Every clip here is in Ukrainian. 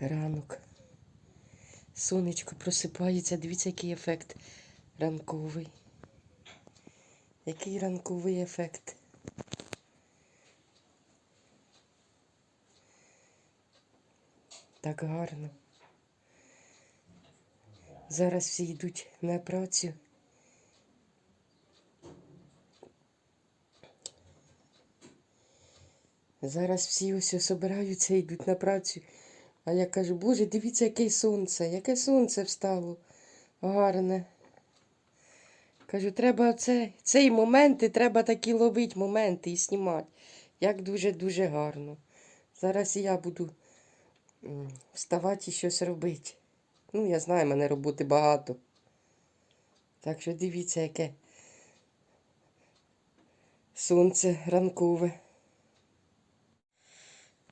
Ранок. Сонечко просипається. Дивіться, який ефект ранковий. Який ранковий ефект. Так гарно. Зараз всі йдуть на працю. Зараз всі ось собираються і йдуть на працю. А я кажу, боже, дивіться, яке сонце, яке сонце встало. Гарне. Кажу, треба це, цей момент, і треба такі ловити моменти і знімати. Як дуже-дуже гарно. Зараз і я буду вставати і щось робити. Ну, я знаю, мене роботи багато. Так що дивіться, яке сонце ранкове.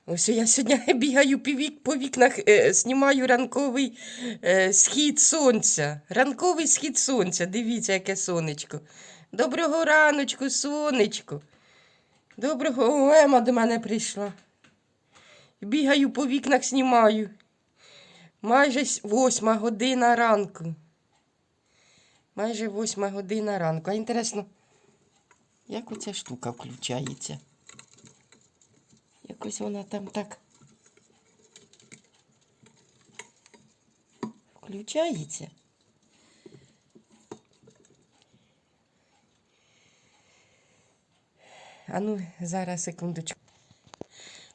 Ось я сьогодні бігаю по, вікнах, е, знімаю ранковий е, схід сонця. Ранковий схід сонця. Дивіться, яке сонечко. Доброго раночку, сонечко. Доброго О, Ема до мене прийшла. Бігаю по вікнах, знімаю. Майже восьма година ранку. Майже восьма година ранку. А інтересно, як оця штука включається? Якось вона там так включається. А ну, зараз секундочку.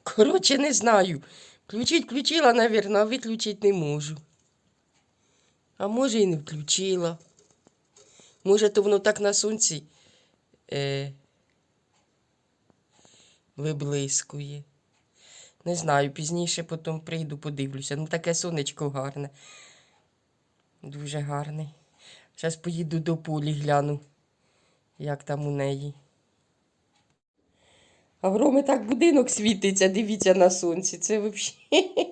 Коротше, не знаю. Включить включила, навірно, а виключити не можу. А може і не включила. Може, то воно так на сонці е, виблискує. Не знаю, пізніше потім прийду, подивлюся. Ну, таке сонечко гарне. Дуже гарне. Зараз поїду до полі, гляну, як там у неї. А в Роми так будинок світиться, дивіться на сонці. Це взагалі.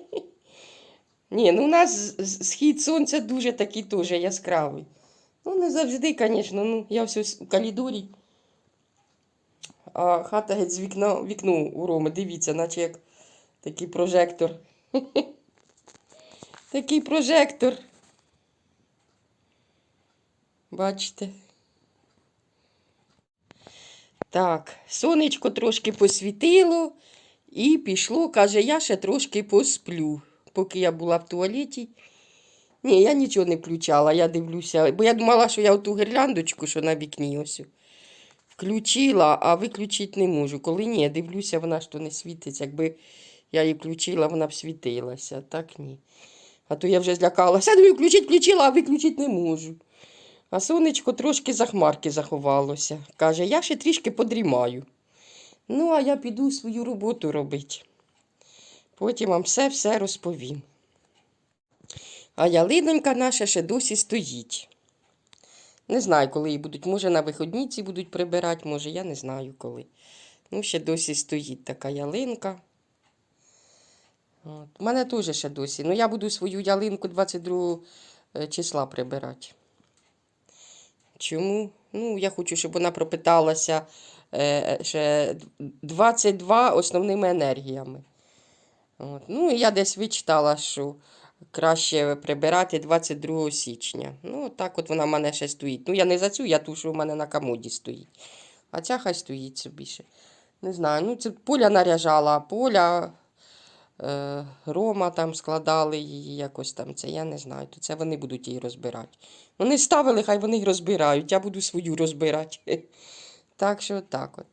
Ні, ну у нас схід сонця дуже такий теж яскравий. Ну, не завжди, звісно. Ну, я все у коридорі. А хата геть з вікна, вікно у Роми, дивіться, наче як такий прожектор. Такий прожектор. Бачите? Так, сонечко трошки посвітило і пішло, каже, я ще трошки посплю, поки я була в туалеті. Ні, я нічого не включала, я дивлюся, бо я думала, що я ту гірляндочку, що на вікні ось включила, а виключити не можу. Коли ні, я дивлюся, вона то не світиться. Якби я її включила, вона б світилася. Так ні. А то я вже злякалася, думаю, включити включила, а виключити не можу. А сонечко трошки за хмарки заховалося. Каже, я ще трішки подрімаю. Ну, а я піду свою роботу робити. Потім вам все-все розповім. А ялинонька наша ще досі стоїть. Не знаю, коли її будуть. Може, на виходні ці будуть прибирати, може, я не знаю коли. Ну, ще досі стоїть така ялинка. От. У мене теж ще досі. Ну, я буду свою ялинку 22 е, числа прибирати. Чому? Ну, я хочу, щоб вона пропиталася е, ще 22 основними енергіями. От. Ну, і я десь вичитала, що краще прибирати 22 січня. Ну, так от вона в мене ще стоїть. Ну, я не за цю, я ту, що в мене на комоді стоїть. А ця хай стоїть собі ще. Не знаю. Ну, це поля наряжала, поля. Е, Рома там складали її якось там. Це я не знаю. То це вони будуть її розбирати. Вони ставили, хай вони їх розбирають. Я буду свою розбирати. Так що так от.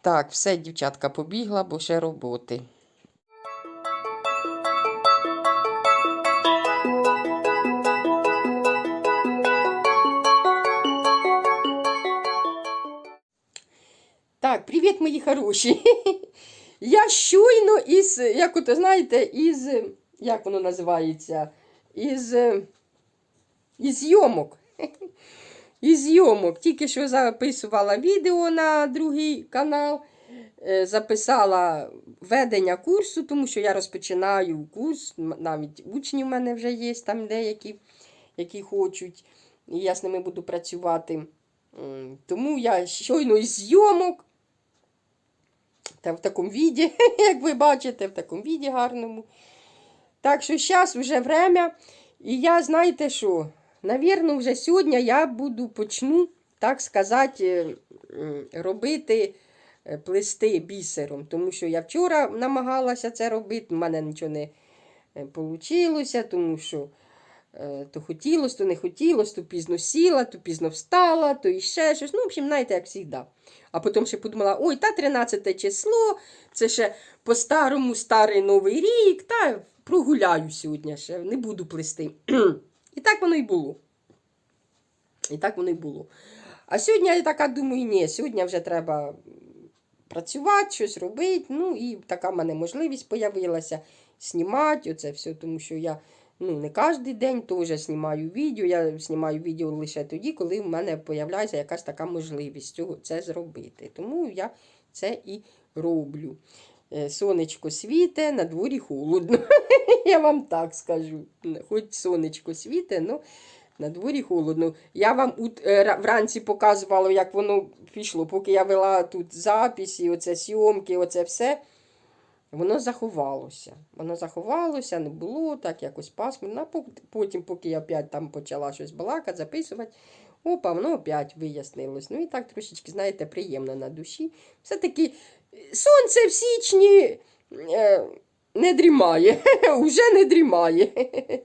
Так, все, дівчатка, побігла, бо ще роботи. Привіт, мої хороші. Я щойно із, як от знаєте, із, як воно називається, із, із зйомок. Із зйомок. Тільки що записувала відео на другий канал, е, записала ведення курсу, тому що я розпочинаю курс, навіть учні в мене вже є там деякі, які хочуть, і я з ними буду працювати. Тому я щойно із зйомок. Та в такому віді, як ви бачите, в такому віді гарному. Так що зараз вже время. І я, знаєте що, навірно, вже сьогодні я буду почну, так сказати, робити е, плести бісером. Тому що я вчора намагалася це робити, в мене нічого не вийшло, тому що е, то хотілося, то не хотілося, то пізно сіла, то пізно встала, то іще щось. Ну, в общем, знаєте, як завжди. А потім ще подумала, ой, та 13 число, це ще по-старому старий новий рік, та прогуляю сьогодні ще, не буду плести. І так воно і було. І так воно і було. А сьогодні я така думаю, ні, сьогодні вже треба працювати, щось робити. Ну і така в мене можливість з'явилася знімати оце все, тому що я ну, не кожен день теж знімаю відео. Я знімаю відео лише тоді, коли в мене з'являється якась така можливість цього це зробити. Тому я це і роблю. Е, Сонечко світе, на дворі холодно. Я вам так скажу. Хоч сонечко світе, але на дворі холодно. Я вам е, ра- вранці показувала, як воно пішло, поки я вела тут записи, оце зйомки, оце все. Воно заховалося. Воно заховалося, не було так якось пасмурно. А потім, поки я опять там почала щось балакати, записувати, опа, воно опять вияснилось. Ну і так трошечки, знаєте, приємно на душі. Все-таки е, сонце в січні е, не дрімає, уже не дрімає,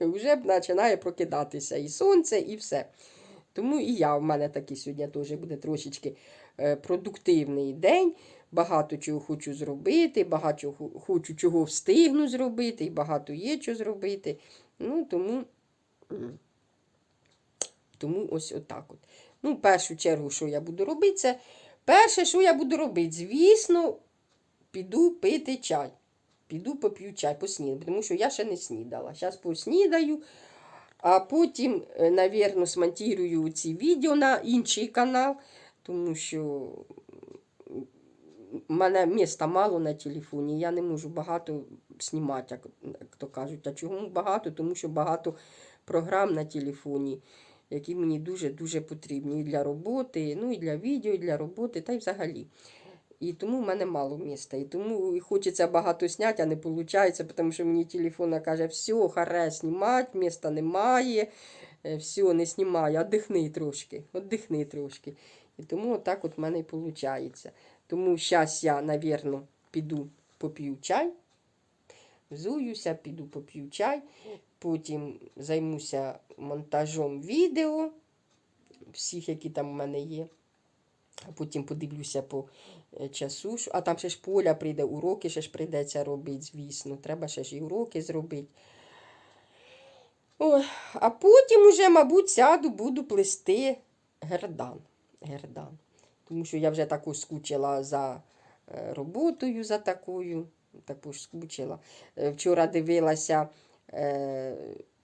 вже починає прокидатися і сонце, і все. Тому і я в мене такий сьогодні теж буде трошечки е, продуктивний день. Багато чого хочу зробити, багато хочу чого встигну зробити, і багато є чого зробити. Ну, тому, тому ось отак от. Ну, в першу чергу, що я буду робити, це перше, що я буду робити, звісно, піду пити чай. Піду поп'ю чай, поснідаю, тому що я ще не снідала. Зараз поснідаю, а потім, е, навірно, смонтірую ці відео на інший канал, тому що в мене міста мало на телефоні, я не можу багато знімати, як, то кажуть. А чому багато? Тому що багато програм на телефоні, які мені дуже-дуже потрібні і для роботи, ну і для відео, і для роботи, та й взагалі. І тому в мене мало міста. І тому хочеться багато зняти, а не виходить, тому що мені телефон каже, все, харе, знімати, міста немає, е, все, не знімай, отдихни трошки, отдихни трошки. І тому отак от в мене і виходить. Тому зараз я, навірно, піду поп'ю чай, взуюся, піду поп'ю чай, потім займуся монтажом відео, всіх, які там в мене є. А потім подивлюся по е, часу. А там ще ж поля прийде, уроки ще ж прийдеться робити, звісно. Треба ще ж і уроки зробити. Ой, а потім уже, мабуть, сяду, буду плести гердан. гердан. Тому що я вже також скучила за е, роботою, за такою. Також скучила. Е, Вчора дивилася е,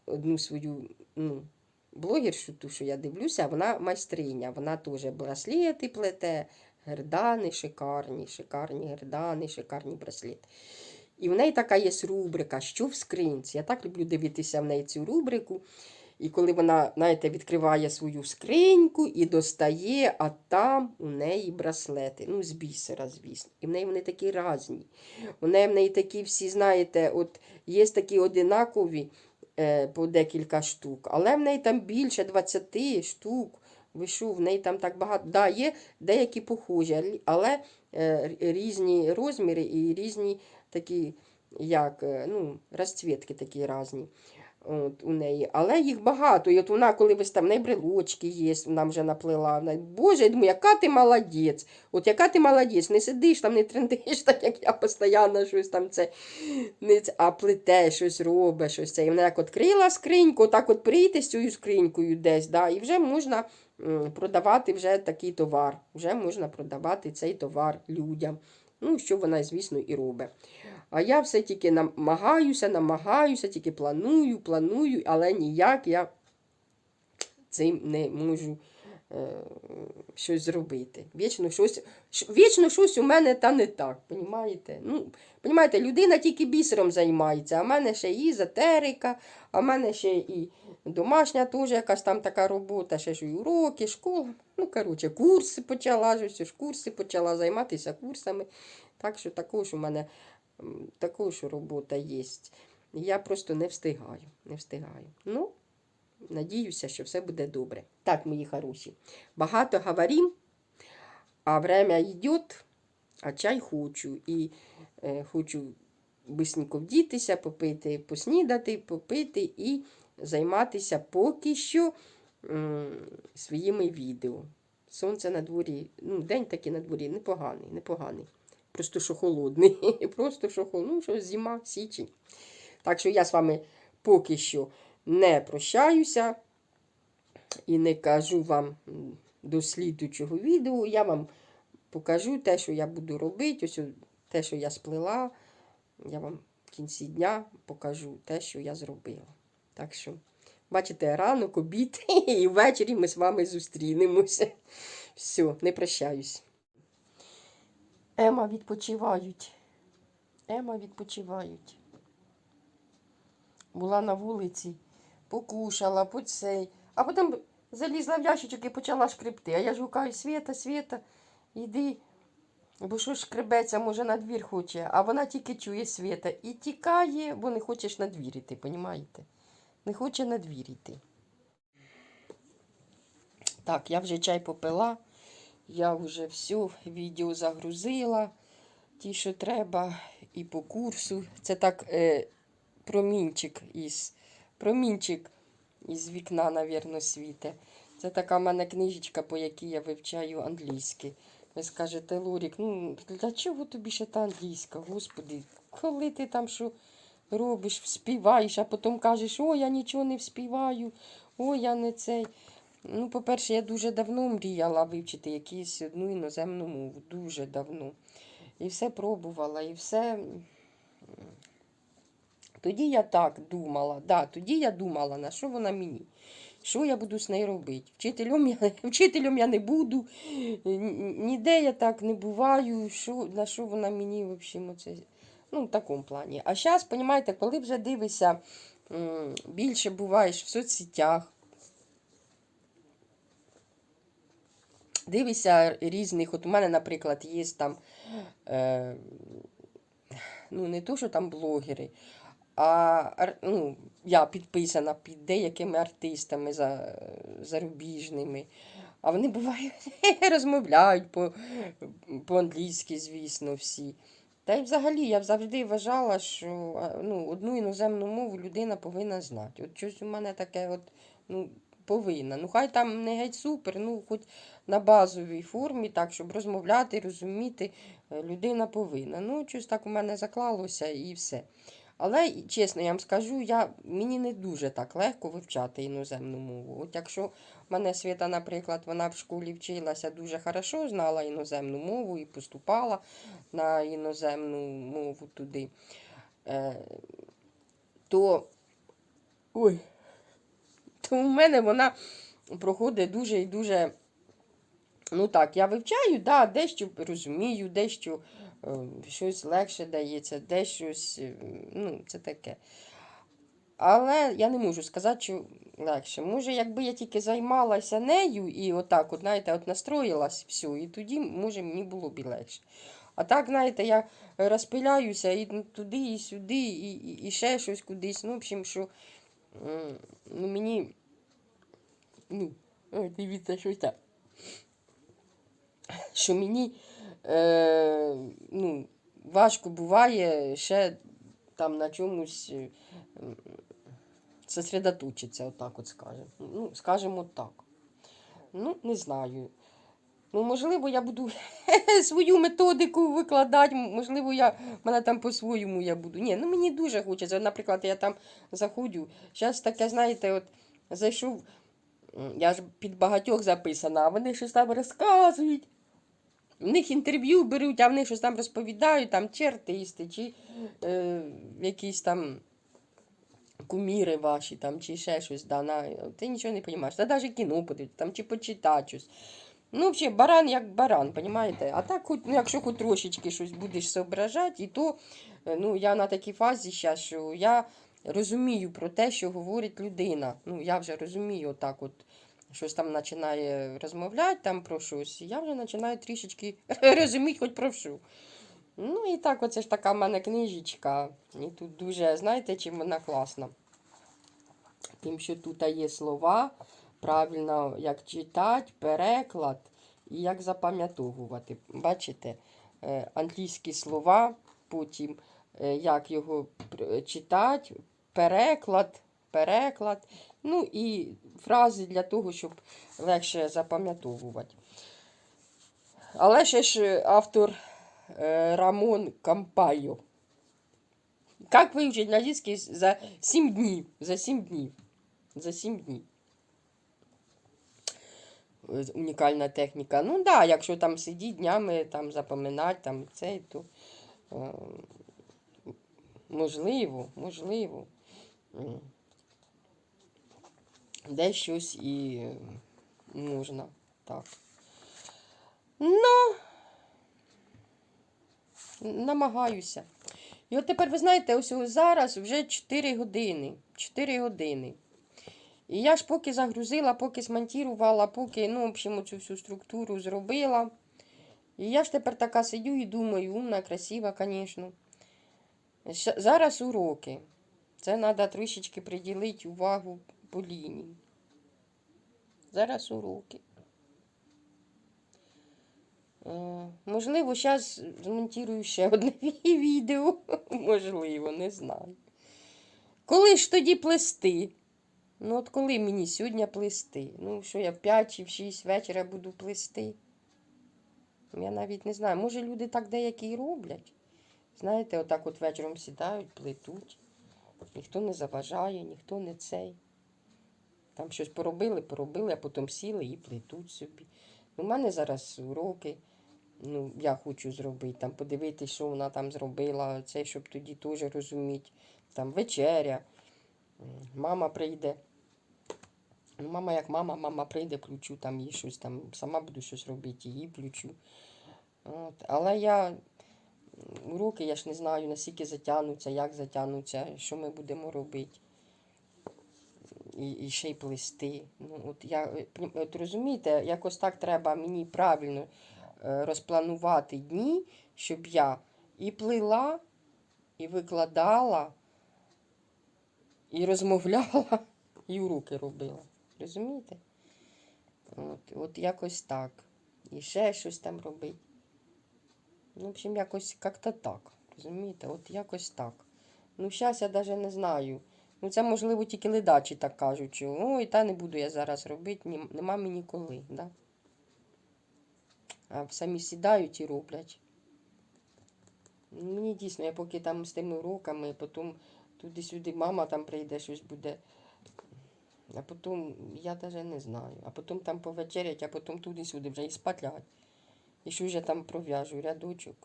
одну свою ну, блогершу, ту, що я дивлюся, вона майстриня. Вона теж браслети плете, гердани шикарні, шикарні гердани, шикарні браслети. І в неї така є рубрика, що в скринці. Я так люблю дивитися в неї цю рубрику. І коли вона, знаєте, відкриває свою скриньку і достає, а там у неї браслети. Ну, з бісера, звісно. І в неї вони такі різні. У неї в неї такі всі, знаєте, от є такі одинакові е, по декілька штук, але в неї там більше 20 штук. Ви що, в неї там так багато. Да, є деякі похожі, але- е, різні розміри і різні такі, як, е, ну, розцвітки такі різні. От, у неї. Але їх багато. І от вона, коли виставляє, брелочки є, вона вже наплела. Вона, Боже, я думаю, яка ти молодець. От яка ти молодець, не сидиш там, не трендиш, так як я постійно щось там це, не, а плете, щось робить, щось це. І вона як відкрила скриньку, так от прийти з цією скринькою десь, да, і вже можна продавати вже такий товар. Вже можна продавати цей товар людям. Ну, що вона, звісно, і робить. А я все тільки намагаюся, намагаюся, тільки планую, планую, але ніяк я цим не можу е, щось зробити. Вічно щось, вічно щось у мене та не так. Понімаєте? Ну, понімаєте, людина тільки бісером займається, а в мене ще і езотерика, а в мене ще і домашня теж якась там така робота, ще ж і уроки, школа. Ну, коротше, курси почала, ж курси почала займатися курсами. Так що також у мене також робота є. Я просто не встигаю. Не встигаю. Ну, надіюся, що все буде добре. Так, мої хороші. Багато говорим, а время йде, а чай хочу. І е, хочу бисенько вдітися, попити, поснідати, попити і займатися поки що м, своїми відео. Сонце на дворі, ну, день такий на дворі непоганий, непоганий. Просто що холодний. Просто що холодний, ну, що зима, січень. Так що я з вами поки що не прощаюся і не кажу вам до слідучого відео. Я вам покажу те, що я буду робити, ось те, що я сплела. Я вам в кінці дня покажу те, що я зробила. Так що, бачите, ранок, обід, і ввечері ми з вами зустрінемося. Все, не прощаюсь. Ема відпочивають. Ема відпочивають. Була на вулиці, покушала, по цей. А потім залізла в ящичок і почала шкребти. А я ж гукаю, Свята, Свята, іди. Бо що шкребеться, може, на двір хоче, а вона тільки чує світа і тікає, бо не хочеш на двір іти, понімаєте? Не хоче на двір іти. Так, я вже чай попила, я вже все відео загрузила, ті, що треба, і по курсу. Це так е, промінчик із промінчик із вікна, навірно, світе. Це така в мене книжечка, по якій я вивчаю англійський. Ви скажете, Лорік, ну для чого тобі ще та англійська? Господи, коли ти там що робиш, співаєш, а потім кажеш, о, я нічого не вспіваю, о, я не цей. Ну, по-перше, я дуже давно мріяла вивчити якусь одну іноземну мову. Дуже давно. І все пробувала, і все. Тоді я так думала, да, тоді я думала, на що вона мені. Що я буду з нею робити? Вчителем я, вчителем я не буду, ніде я так не буваю, що, на що вона мені в общем, оце, ну, в такому плані. А зараз, розумієте, коли вже дивишся, більше буваєш в соцсетях, дивишся різних, от у мене, наприклад, є там, е, ну, не то, що там блогери, а ну, я підписана під деякими артистами за, зарубіжними. А вони бувають розмовляють по, по-англійськи, звісно, всі. Та й взагалі я завжди вважала, що ну, одну іноземну мову людина повинна знати. От щось у мене таке от, ну, повинна. Ну, хай там не геть супер, ну, хоч на базовій формі, так, щоб розмовляти, розуміти, е, людина повинна. Ну, щось так у мене заклалося і все. Але чесно, я вам скажу, я, мені не дуже так легко вивчати іноземну мову. От якщо в мене Свята, наприклад, вона в школі вчилася дуже хорошо, знала іноземну мову і поступала на іноземну мову туди, е, то, ой, то у мене вона проходить дуже і дуже. Ну так, я вивчаю, да, дещо розумію, дещо е, щось легше дається, де щось, е, ну, це таке. Але я не можу сказати, що легше. Може, якби я тільки займалася нею і отак, от, знаєте, от настроїлась все, і тоді, може, мені було б і легше. А так, знаєте, я розпиляюся і туди, і сюди, і, і, і ще щось кудись. Ну, в общем, що ну, мені. Ну, дивіться, щось так що мені е, ну, важко буває ще там на чомусь е, м, отак от скажемо. Ну, скажемо так. Ну, не знаю. Ну, можливо, я буду свою методику викладати, можливо, я мене там по-своєму я буду. Ні, ну мені дуже хочеться. Наприклад, я там заходжу. Зараз таке, знаєте, от зайшов, я ж під багатьох записана, а вони щось там розказують. В них інтерв'ю беруть, а вони щось там розповідають, там чи артисти, чи е, якісь там куміри ваші, там, чи ще щось. Да, на, ти нічого не розумієш. Та навіть кіно подивитися, там, чи почитати щось. Ну, взагалі, баран як баран, розумієте? А так, хоч, ну, якщо хоч трошечки щось будеш зображати, і то е, ну, я на такій фазі зараз, що я розумію про те, що говорить людина. Ну, я вже розумію отак от щось там починає розмовляти там про щось, і я вже починаю трішечки розуміти хоч про що. Ну і так, оце ж така в мене книжечка. І тут дуже, знаєте, чим вона класна? Тим, що тут є слова, правильно як читати, переклад і як запам'ятовувати. Бачите, е, англійські слова, потім е, як його читати, переклад, переклад, ну і фрази для того, щоб легше запам'ятовувати. Але ще ж автор е, Рамон Кампайо. Как выучить английский за 7 днів? За 7 днів. За 7 днів. Унікальна техніка. Ну так, да, якщо там сидіть днями, там запоминати, там це, то е, можливо, можливо. Де щось і можна. Так. Ну, намагаюся. І от тепер, ви знаєте, ось зараз вже 4 години. 4 години. І я ж поки загрузила, поки смонтувала, поки, ну, в общем, цю всю структуру зробила. І я ж тепер така сидю і думаю, умна, красива, звісно. Зараз уроки. Це треба трішечки приділити увагу по лінії. Зараз уроки. Е, Можливо, зараз змонтую ще одне відео. Можливо, не знаю. Коли ж тоді плести? Ну, от коли мені сьогодні плести? Ну, що я в 5 чи в 6 вечора буду плести? Я навіть не знаю. Може, люди так деякі і роблять. Знаєте, отак от вечором сідають, плетуть. Ніхто не заважає, ніхто не цей. Там щось поробили, поробили, а потім сіли і плетуть собі. У мене зараз уроки. Ну, я хочу зробити, там подивитися, що вона там зробила, це, щоб тоді теж розуміти. Там вечеря, мама прийде. Ну, мама як мама, мама прийде, включу там їй щось там, сама буду щось робити, її включу. От. Але я уроки, я ж не знаю, наскільки затягнуться, як затягнуться, що ми будемо робити. І, і ще й плести. Ну, от, я, е, от розумієте, якось так треба мені правильно е, розпланувати дні, щоб я і плила, і викладала, і розмовляла, і уроки робила. Розумієте? От, от якось так. І ще щось там робити. Ну, в общем, якось як-то так. Розумієте? От якось так. Ну, зараз я навіть не знаю. Ну, це, можливо, тільки ледачі так кажуть, що ой, та не буду я зараз робити, нема мені коли. Да? А самі сідають і роблять. Мені дійсно, я поки там з тими уроками, потім туди-сюди мама там прийде, щось буде. А потім я навіть не знаю. А потім там повечерять, а потім туди-сюди вже і спать лягать. І що ж я там пров'яжу, рядочок.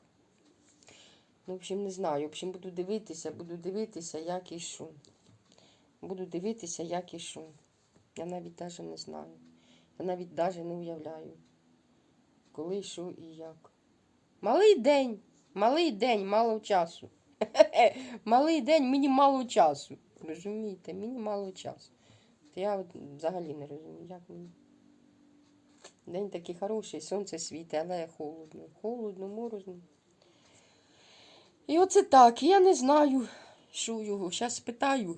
Ну, в общем, не знаю. В общем, буду дивитися, буду дивитися, як і що. Буду дивитися, як і що. Я навіть навіть не знаю. Я навіть навіть не уявляю, коли, що і як. Малий день, малий день, мало часу. Малий день, мені мало часу. Розумієте, мені мало часу. Я взагалі не розумію, як мені. День такий хороший, сонце світить, але холодно. Холодно, морозно. І оце так. Я не знаю, що його. Зараз спитаю.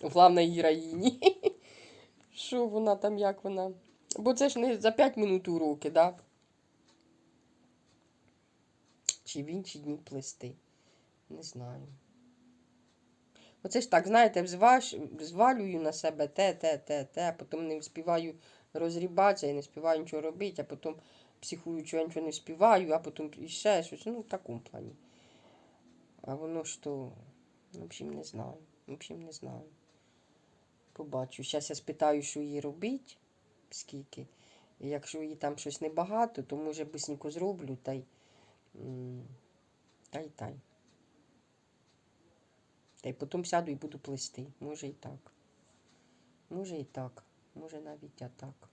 У главної героїні. Що вона там, як вона? Бо це ж не за 5 минут уроки, да? Чи в інші дні плести. Не знаю. Оце ж так, знаєте, взваж, взвалюю на себе те, те, те, те, а потім не вспіваю розрібатися і не співаю нічого робити, а потім психую, що я нічого не співаю, а потім іще щось. Ну, в такому плані. А воно ж то, в общем, не знаю. В общем, не знаю. Побачу. Зараз я спитаю, що їй робити, скільки. І якщо їй там щось небагато, то може бисенько зроблю та й. Та й та й. Та й потім сяду і буду плести. Може і так. Може і так. Може навіть я так.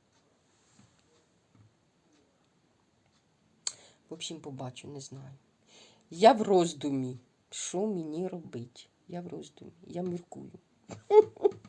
В общем, побачу, не знаю. Я в роздумі. Що мені робити? Я в роздумі. Я міркую.